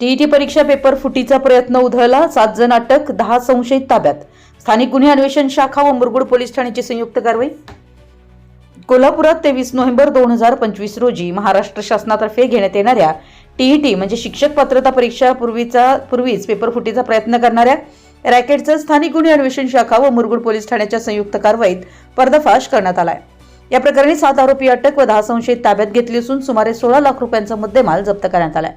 TET परीक्षा paper फुटीचा प्रयत्न उधळला सात जण अटक दहा संशयित ताब्यात. स्थानिक गुन्हे अन्वेषण शाखा व मुरगुड पोलीस ठाण्याची संयुक्त कारवाई. कोल्हापुरात तेवीस नोव्हेंबर दोन हजार पंचवीस रोजी महाराष्ट्र शासनातर्फे घेण्यात येणाऱ्या टीईटी म्हणजे शिक्षक पात्रता परीक्षा पूर्वीचा पूर्वीच पेपर फुटीचा प्रयत्न करणाऱ्या रॅकेटचं स्थानिक गुन्हे अन्वेषण शाखा व मुरगुड पोलीस ठाण्याच्या संयुक्त कारवाईत पर्दाफाश करण्यात आलाय. या प्रकरणी सात आरोपी अटक व दहा संशयित ताब्यात घेतली असून सुमारे सोळा लाख रुपयांचा मुद्देमाल जप्त करण्यात आलाय.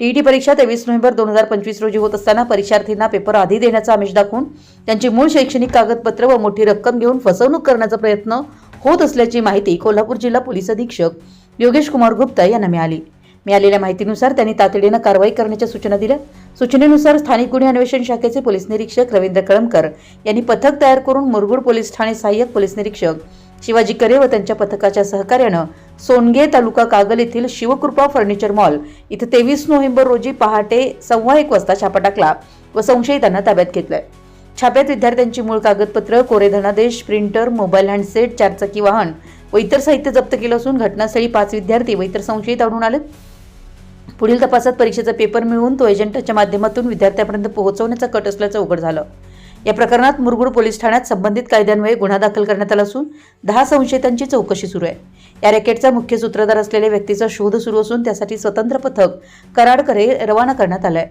टीईटी परीक्षा तेवीस नोव्हेंबर दोन हजार पंचवीस रोजी होत असताना परीक्षार्थींना पेपर आधी देण्याचा आमिष दाखवून त्यांची मूळ शैक्षणिक कागदपत्र व मोठी रक्कम घेऊन फसवणूक करण्याचा प्रयत्न होत असल्याची माहिती कोल्हापूर जिल्हा पोलीस अधीक्षक योगेश कुमार गुप्ता यांना मिळाली. मिळालेल्या माहितीनुसार त्यांनी तातडीनं कारवाई करण्याच्या सूचना दिल्या. सूचनेनुसार स्थानिक गुन्हे अन्वेषण शाखेचे पोलीस निरीक्षक रवींद्र कळमकर यांनी पथक तयार करून मुरगुड पोलीस ठाणे सहाय्यक पोलीस निरीक्षक शिवाजी करे व त्यांच्या पथकाच्या सहकार्यानं सोनगे तालुका कागल येथील शिवकृपा फर्निचर मॉल इथं तेवीस नोव्हेंबर रोजी पहाटे सव्वा एक वाजता छापा टाकला व संशयितांना ताब्यात घेतलंय. छाप्यात विद्यार्थ्यांची मूळ कागदपत्र कोरे धनादेश प्रिंटर मोबाईल हँडसेट चारचाकी वाहन व इतर साहित्य जप्त केलं असून घटनास्थळी पाच विद्यार्थी व इतर संशयित आढळून आलेत पुढील तपासात परीक्षेचा पेपर मिळवून तो एजंटाच्या माध्यमातून विद्यार्थ्यांपर्यंत पोहोचवण्याचा कट असल्याचं उघड झालं. या प्रकरणात मुरगुड पोलीस ठाण्यात संबंधित कायद्यान्वये गुन्हा दाखल करण्यात आला असून दहा संशयितांची चौकशी सुरू आहे. या रॅकेटचा मुख्य सूत्रधार असलेल्या व्यक्तीचा शोध सुरू असून त्यासाठी स्वतंत्र पथक कराडकडे रवाना करण्यात आलंय.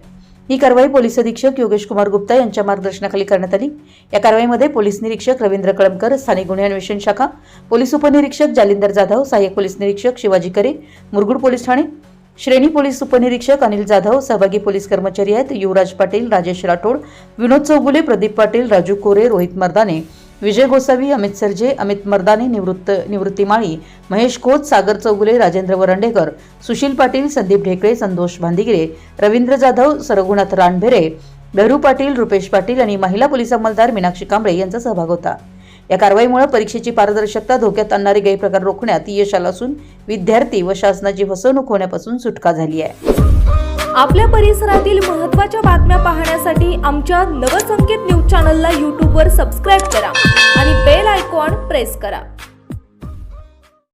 ही कारवाई पोलीस अधीक्षक योगेश कुमार गुप्ता यांच्या मार्गदर्शनाखाली करण्यात आली. या कारवाईमध्ये पोलीस निरीक्षक रवींद्र कळमकर स्थानिक गुन्हे अन्वेषण शाखा पोलीस उपनिरीक्षक जालिंदर जाधव सहाय्यक पोलीस निरीक्षक शिवाजी करे मुरगुड पोलीस ठाणे श्रेणी पोलीस उपनिरीक्षक अनिल जाधव सहभागी पोलीस कर्मचारी आहेत युवराज पाटील राजेश राठोड विनोद चौगुले प्रदीप पाटील राजू कोरे रोहित मर्दाने विजय गोसावी अमित सरजे अमित मर्दाने निवृत्त निवृत्ती माळी महेश खोत सागर चौगुले राजेंद्र वरंडेकर सुशील पाटील संदीप ढेकळे संतोष भांदिगिरे रवींद्र जाधव सरगुणाथ रानभेरे भैरू पाटील रुपेश पाटील आणि महिला पोलीस अंमलदार मीनाक्षी कांबळे यांचा सहभाग होता. या कारवाईमुळे परीक्षेची पारदर्शकता धोक्यात आणणारे गैरप्रकार रोखण्यात यश आलं असून विद्यार्थी व शासनाची फसवणूक होण्यापासून सुटका झाली आहे. आपल्या परिसरातील महत्त्वाच्या बातम्या पाहण्यासाठी आमच्या नवसंकेत न्यूज चॅनलला यूट्यूबवर सबस्क्राईब करा आणि बेल आयकॉन प्रेस करा.